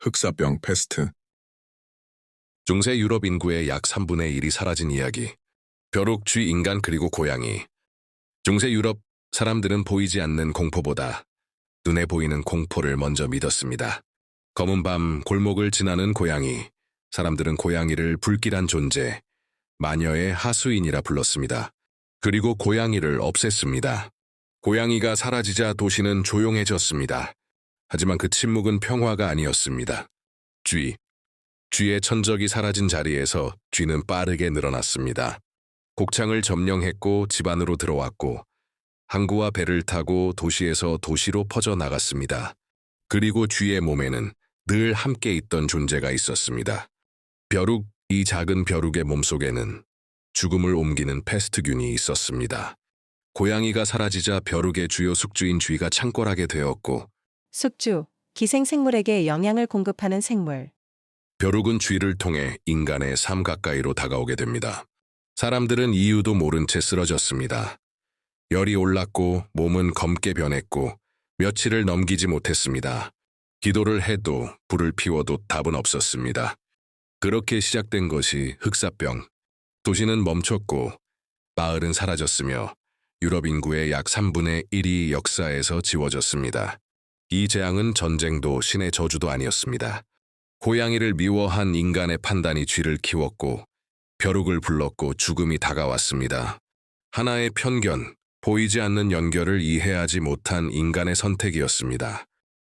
흑사병, 패스트. 중세 유럽 인구의 약 3분의 1이 사라진 이야기. 벼룩, 쥐, 인간 그리고 고양이. 중세 유럽 사람들은 보이지 않는 공포보다 눈에 보이는 공포를 먼저 믿었습니다. 검은 밤 골목을 지나는 고양이. 사람들은 고양이를 불길한 존재, 마녀의 하수인이라 불렀습니다. 그리고 고양이를 없앴습니다. 고양이가 사라지자 도시는 조용해졌습니다. 하지만 그 침묵은 평화가 아니었습니다. 쥐. 쥐의 천적이 사라진 자리에서 쥐는 빠르게 늘어났습니다. 곡창을 점령했고 집 안으로 들어왔고 항구와 배를 타고 도시에서 도시로 퍼져 나갔습니다. 그리고 쥐의 몸에는 늘 함께 있던 존재가 있었습니다. 벼룩, 이 작은 벼룩의 몸속에는 죽음을 옮기는 패스트균이 있었습니다. 고양이가 사라지자 벼룩의 주요 숙주인 쥐가 창궐하게 되었고 숙주, 기생생물에게 영양을 공급하는 생물. 벼룩은 쥐를 통해 인간의 삶 가까이로 다가오게 됩니다. 사람들은 이유도 모른 채 쓰러졌습니다. 열이 올랐고 몸은 검게 변했고 며칠을 넘기지 못했습니다. 기도를 해도 불을 피워도 답은 없었습니다. 그렇게 시작된 것이 흑사병. 도시는 멈췄고 마을은 사라졌으며 유럽 인구의 약 3분의 1이 역사에서 지워졌습니다. 이 재앙은 전쟁도 신의 저주도 아니었습니다. 고양이를 미워한 인간의 판단이 쥐를 키웠고 벼룩을 불렀고 죽음이 다가왔습니다. 하나의 편견, 보이지 않는 연결을 이해하지 못한 인간의 선택이었습니다.